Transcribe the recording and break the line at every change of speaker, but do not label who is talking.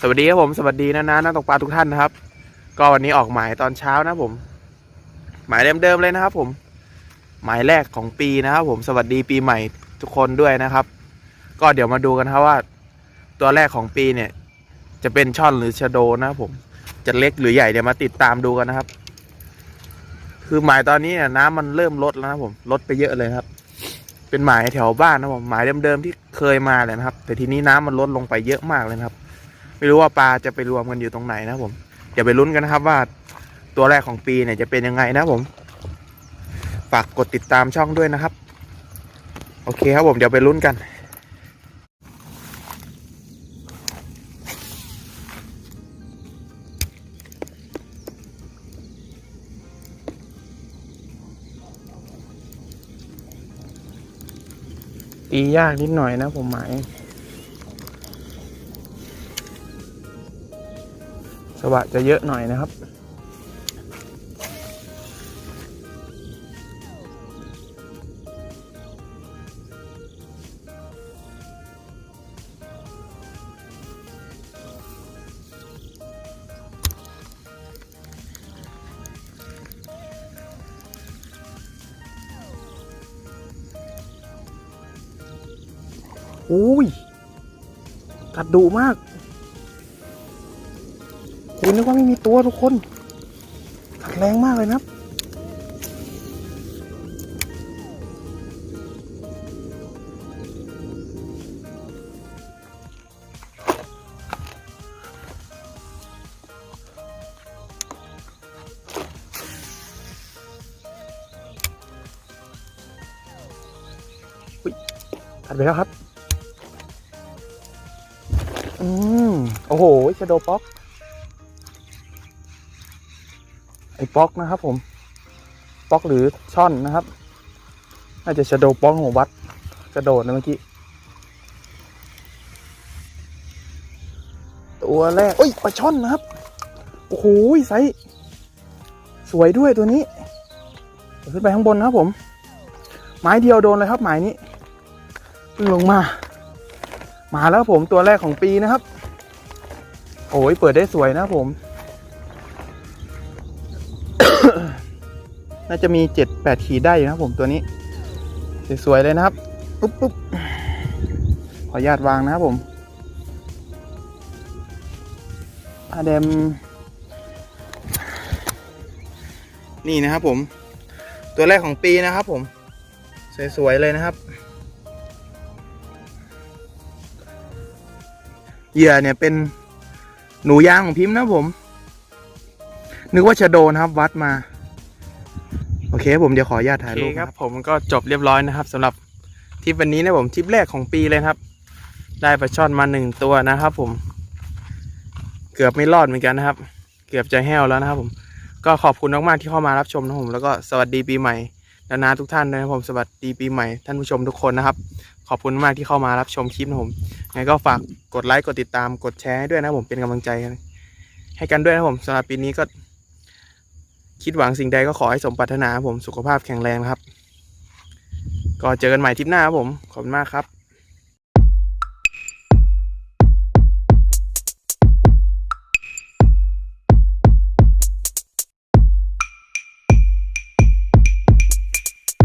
สวัสดีครับผมสวัสดีนะนะนักตกปลาทุกท่านนะครับ ก็วันนี้ออกหมายตอนเช้านะผม หมายเดิมๆเลยนะครับ ผม หมายแรกของปีนะครับ ผมสวัสดีปีใหม่ทุกคนด้วยนะครับ ก็เดี๋ยวมาดูกันครับว่า ตัวแรกของปีเนี่ย จะเป็นช่อนหรือชะโดนะครับผมจะเล็กหรือใหญ่เดี๋ยวมาติดตามดูกันนะครับ คือหมายตอนนี้เนี่ยน้ำมันเริ่มลดแล้วนะผมลดไปเยอะเลยครับ เป็นหมายแถวบ้านนะผมหมายเดิมๆที่เคยมาเลยนะครับ แต่ทีนี้น้ำมันลดลงไปเยอะมากเลยนะครับ ไม่รู้ว่าปลาจะไปรวมกันอยู่ตรงไหนนะผมเดี๋ยวไปลุ้นกันนะครับว่าตัวแรกของปีเนี่ยจะเป็นยังไงนะผมฝากกดติดตามช่องด้วยนะครับ โอเคครับผมเดี๋ยวไปลุ้นกัน ตียากนิดหน่อยนะผมหมาย สวะจะเยอะหน่อยนะครับ อุ้ยกัดดุมาก คุณนึกว่าไม่มีตัวทุกคนกัดแรงมากเลยนะครับอุ๊ยกัดไปแล้วครับ อืม โอ้โหชะโดป๊อก ไอ้ป๊อกนะครับผมป๊อกหรือช่อนนะครับ น่าจะชะโดป๊อกของวัดกระโดดนะเมื่อกี้ ตัวแรกเอ้ยปลาช่อนนะครับ โอ้โหไซส์สวยด้วยตัวนี้ ขึ้นไปข้างบนนะครับผม ไม้เดียวโดนเลยครับหมายนี้เพิ่งลงมา มาแล้วผมตัวแรกของปีนะครับ โอ้ยเปิดได้สวยนะผม น่าจะมีเจ็ดแปดขีดได้อยู่นะครับผมตัวนี้ สวยๆเลยนะครับปุ๊บปุ๊บขออนุญาตวางนะครับผมอาเดมนี่นะครับผม ตัวแรกของปีนะครับผม สวย ๆ เลยนะครับ เหยื่อเนี่ยเป็นหนูยางของพิมพ์นะผม นึกว่าชะโดนะครับ วัดมา โอเค ผมเดี๋ยวขออนุญาตถ่ายรูปครับ ผมก็จบเรียบร้อยนะครับสำหรับทริปวันนี้นะผมทริปแรกของปีเลยครับ ได้ปลาช่อนมาหนึ่งตัวนะครับ ผม เกือบไม่รอดเหมือนกันนะครับ เกือบจะแห้วแล้วนะครับ ผม ก็ขอบคุณมากๆที่เข้ามารับชมนะผม แล้วก็สวัสดีปีใหม่นานาทุกท่านนะครับผมสวัสดีปีใหม่ท่านผู้ชมทุกคนนะครับ ขอบคุณมากที่เข้ามารับชมคลิปนะผมไงก็ฝากกดไลค์กดติดตามกดแชร์ให้ด้วยนะผมเป็นกำลังใจให้กันด้วยนะผมสำหรับปีนี้ก็ คิดหวังสิ่งใดก็ขอให้สมปรารถนาครับผมสุขภาพแข็งแรงครับ ก็เจอกันใหม่ทริปหน้าครับผม ขอบคุณมากครับ